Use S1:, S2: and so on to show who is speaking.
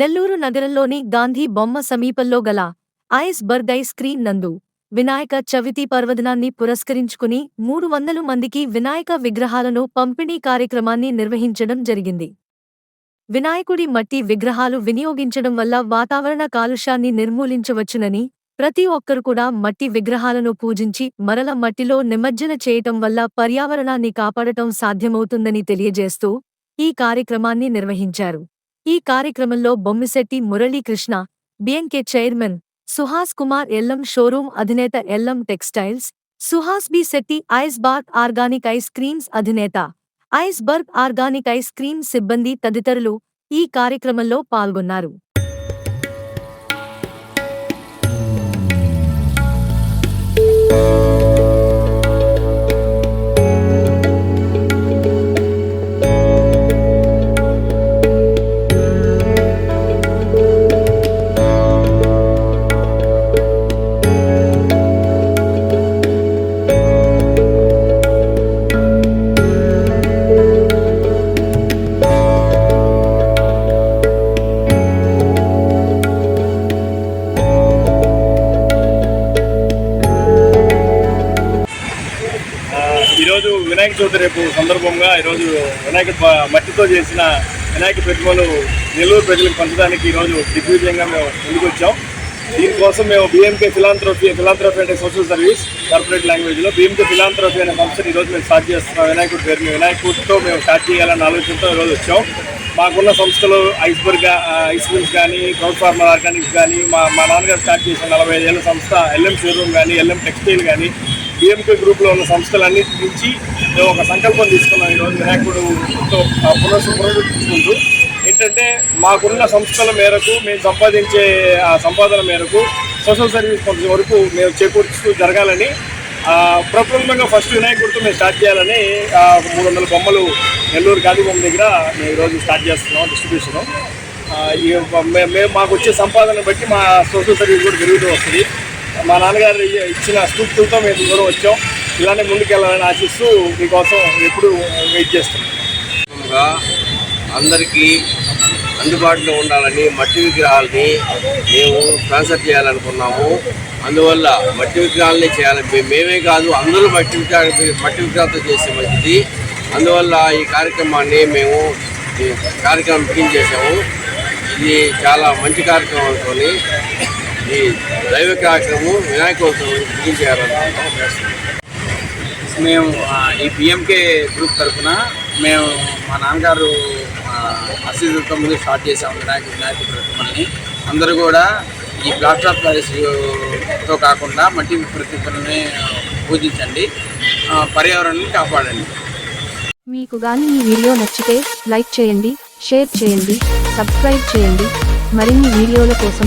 S1: నెల్లూరు నగరంలోని గాంధీ బొమ్మ సమీపంలో గల ఐస్ బర్గ్ ఐస్ క్రీం నందు వినాయక చవితి పర్వదినాన్ని పురస్కరించుకుని మూడు వందల మందికి వినాయక విగ్రహాలను పంపిణీ కార్యక్రమాన్ని నిర్వహించడం జరిగింది వినాయకుడి మట్టి విగ్రహాలు వినియోగించడం వల్ల వాతావరణ కాలుష్యాన్ని నిర్మూలించవచ్చునని ప్రతి ఒక్కరు కూడా మట్టి విగ్రహాలను పూజించి మరల మట్టిలో నిమజ్జన చేయటం వల్ల పర్యావరణాన్ని కాపాడటం సాధ్యమవుతుందని తెలియజేస్తూ ఈ కార్యక్రమాన్ని నిర్వహించారు ఈ కార్యక్రమంలో Bommisetty Muralikrishna BNK chairman Suhas Kumar LM showroom అధినేత LM textiles Suhas B Shetty Bark organic ice creams అధినేత ఐస్బర్గ్ ఆర్గానిక్ ఐస్ క్రీమ్ సిబ్బంది తదితరులు ఈ కార్యక్రమంలో పాల్గొన్నారు
S2: ఈరోజు వినాయక చవితి రేపు సందర్భంగా ఈరోజు వినాయక మట్టితో చేసిన వినాయక ప్రతిమలు నెల్లూరు ప్రజలకు పంచడానికి ఈరోజు దిగ్విజయంగా మేము వచ్చాం దీనికోసం మేము బిఎంకే ఫిలాంథ్రఫీ ఫిలాంథ్రఫీ అంటే సోషల్ సర్వీస్ కార్పొరేట్ లాంగ్వేజ్లో బిఎంకే ఫిలాంథ్రఫీ అనే సంస్థను ఈరోజు మేము స్టార్ట్ చేస్తున్నాం వినాయకుడి పేరు వినాయకుడితో మేము స్టార్ట్ చేయాలన్న ఆలోచనతో ఈరోజు వచ్చాం మాకున్న సంస్థలు ఐస్బర్గ్ ఐస్ క్రీమ్స్ కానీ క్రౌడ్ ఫార్మర్ ఆర్గానిక్స్ కానీ మా మా నాన్నగారు స్టార్ట్ చేసిన నలభై ఏళ్ళ సంస్థ ఎల్ఎం షోరూమ్ కానీ ఎల్ఎం టెక్స్టైల్ కానీ డిఎంకే గ్రూప్లో ఉన్న సంస్థలన్నిటి నుంచి మేము ఒక సంకల్పం తీసుకున్నాం ఈరోజు వినాయకుడు పునరు పునరుద్ధరించుకుంటూ ఏంటంటే మాకున్న సంస్థల మేరకు మేము సంపాదించే సంపాదన మేరకు సోషల్ సర్వీస్ కొంత వరకు మేము చేకూర్చుతూ జరగాలని ప్రపంచంగా ఫస్ట్ వినాయకుడితో మేము స్టార్ట్ చేయాలని మూడు వందల బొమ్మలు నెల్లూరు గాంధీబొమ్మ దగ్గర మేము ఈరోజు స్టార్ట్ చేస్తున్నాం డిస్ట్రిబ్యూషన్ మేము మాకు వచ్చే సంపాదన బట్టి మా సోషల్ సర్వీస్ కూడా పెరుగుతూ వస్తుంది మా నాన్నగారు ఇచ్చిన స్ఫూర్తులతో మేము దూరం వచ్చాం ఇలానే ముందుకెళ్ళాలని ఆశిస్తూ మీకోసం ఎప్పుడు వెయిట్ చేస్తున్నాం
S3: అందరికీ అందుబాటులో ఉండాలని మట్టి విగ్రహాలని మేము ట్రాన్స్ఫర్ చేయాలనుకున్నాము అందువల్ల మట్టి విగ్రహాలని చేయాలి మేమే కాదు అందరూ మట్టి విగ్రహాలు మట్టి విగ్రహాలతో చేస్తే మంచిది అందువల్ల ఈ కార్యక్రమాన్ని మేము కార్యక్రమం బిగిన్ చేసాము ఇది చాలా మంచి అనుకోని ఈ దైవ కార్యక్రమం వినాయకోత్సవం చేయాలన్నమాట మేము ఈ పిఎంకే గ్రూప్ తరఫున మేము మా నాన్నగారు అసీదులతో ముందు స్టార్ట్ చేసాము వినాయక వినాయకుడి అందరూ కూడా ఈ ప్లాస్టర్ ప్యాలెస్తో కాకుండా మట్టి ప్రతిమల్ని పూజించండి పర్యావరణాన్ని కాపాడండి
S4: మీకు కానీ ఈ వీడియో నచ్చితే లైక్ చేయండి షేర్ చేయండి సబ్స్క్రైబ్ చేయండి మరిన్ని వీడియోల కోసం